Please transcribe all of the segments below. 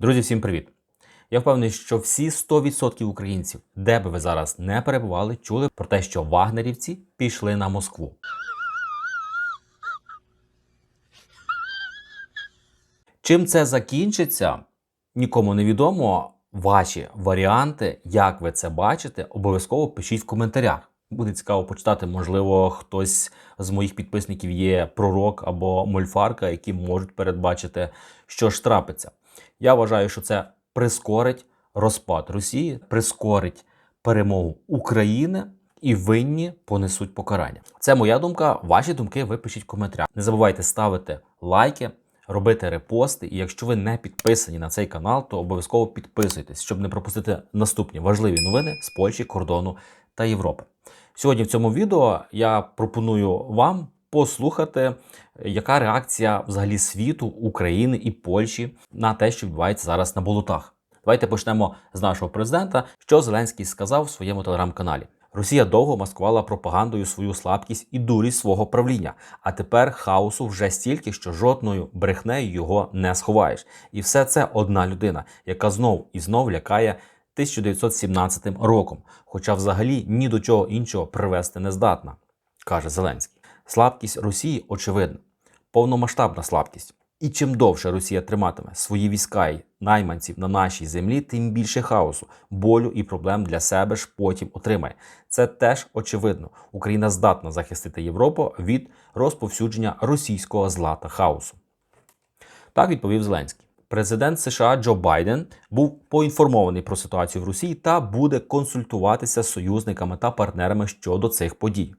Друзі, всім привіт! Я впевнений, що всі 100% українців, де би ви зараз не перебували, чули про те, що вагнерівці пішли на Москву. Чим це закінчиться, нікому не відомо. Ваші варіанти, як ви це бачите, обов'язково пишіть в коментарях. Буде цікаво почитати, можливо, хтось з моїх підписників є пророк або мольфарка, які можуть передбачити, що ж трапиться. Я вважаю, що це прискорить розпад Росії, прискорить перемогу України і винні понесуть покарання. Це моя думка. Ваші думки ви пишіть в коментарях. Не забувайте ставити лайки, робити репости. І якщо ви не підписані на цей канал, то обов'язково підписуйтесь, щоб не пропустити наступні важливі новини з Польщі, кордону та Європи. Сьогодні в цьому відео я пропоную вам послухати, яка реакція взагалі світу, України і Польщі на те, що відбувається зараз на болотах. Давайте почнемо з нашого президента, що Зеленський сказав в своєму телеграм-каналі. Росія довго маскувала пропагандою свою слабкість і дурість свого правління. А тепер хаосу вже стільки, що жодною брехнею його не сховаєш. І все це одна людина, яка знов і знов лякає 1917 роком, хоча взагалі ні до чого іншого привести не здатна, каже Зеленський. Слабкість Росії очевидна, повномасштабна слабкість. І чим довше Росія триматиме свої війська й найманців на нашій землі, тим більше хаосу, болю і проблем для себе ж потім отримає. Це теж очевидно. Україна здатна захистити Європу від розповсюдження російського зла та хаосу. Так відповів Зеленський. Президент США Джо Байден був поінформований про ситуацію в Росії та буде консультуватися з союзниками та партнерами щодо цих подій.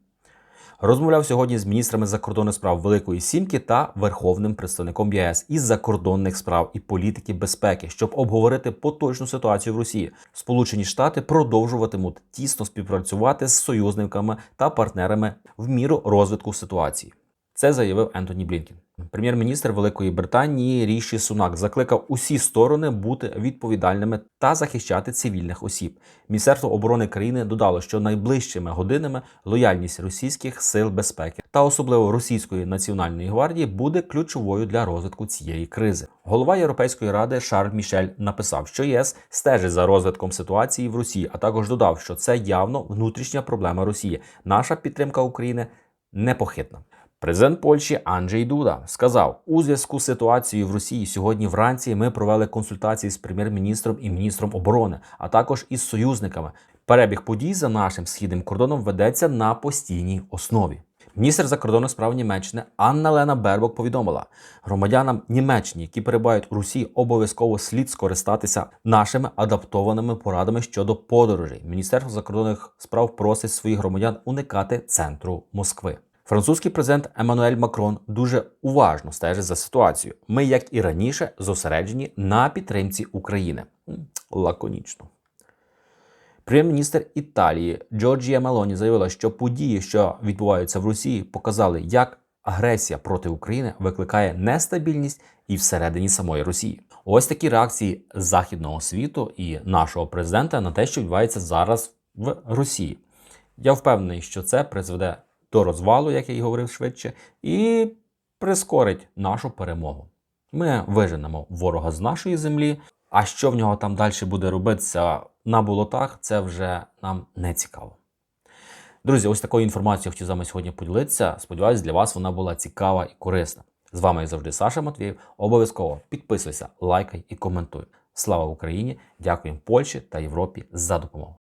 Розмовляв сьогодні з міністрами закордонних справ Великої Сімки та верховним представником ЄС із закордонних справ і політики безпеки, щоб обговорити поточну ситуацію в Росії. Сполучені Штати продовжуватимуть тісно співпрацювати з союзниками та партнерами в міру розвитку ситуації. Це заявив Ентоні Блінкен. Прем'єр-міністр Великої Британії Ріші Сунак закликав усі сторони бути відповідальними та захищати цивільних осіб. Міністерство оборони країни додало, що найближчими годинами лояльність російських сил безпеки та особливо російської національної гвардії буде ключовою для розвитку цієї кризи. Голова Європейської ради Шарль Мішель написав, що ЄС стежить за розвитком ситуації в Росії, а також додав, що це явно внутрішня проблема Росії. Наша підтримка України непохитна. Президент Польщі Анджей Дуда сказав у зв'язку з ситуацією в Росії сьогодні вранці ми провели консультації з прем'єр-міністром і міністром оборони, а також із союзниками. Перебіг подій за нашим східним кордоном ведеться на постійній основі. Міністр закордонних справ Німеччини Анна Лена Бербок повідомила громадянам Німеччини, які перебувають у Росії, обов'язково слід скористатися нашими адаптованими порадами щодо подорожей. Міністерство закордонних справ просить своїх громадян уникати центру Москви. Французький президент Еммануель Макрон дуже уважно стежить за ситуацією. Ми, як і раніше, зосереджені на підтримці України. Лаконічно. Прем'єр-міністр Італії Джорджія Мелоні заявила, що події, що відбуваються в Росії, показали, як агресія проти України викликає нестабільність і всередині самої Росії. Ось такі реакції західного світу і нашого президента на те, що відбувається зараз в Росії. Я впевнений, що це призведе до розвалу, як я й говорив швидше, і прискорить нашу перемогу. Ми виженемо ворога з нашої землі. А що в нього там далі буде робитися на болотах, це вже нам не цікаво. Друзі, ось такою інформацією хотів з вами сьогодні поділитися. Сподіваюсь, для вас вона була цікава і корисна. З вами, як завжди, Саша Матвієв. Обов'язково підписуйся, лайкай і коментуй. Слава Україні! Дякуємо Польщі та Європі за допомогу.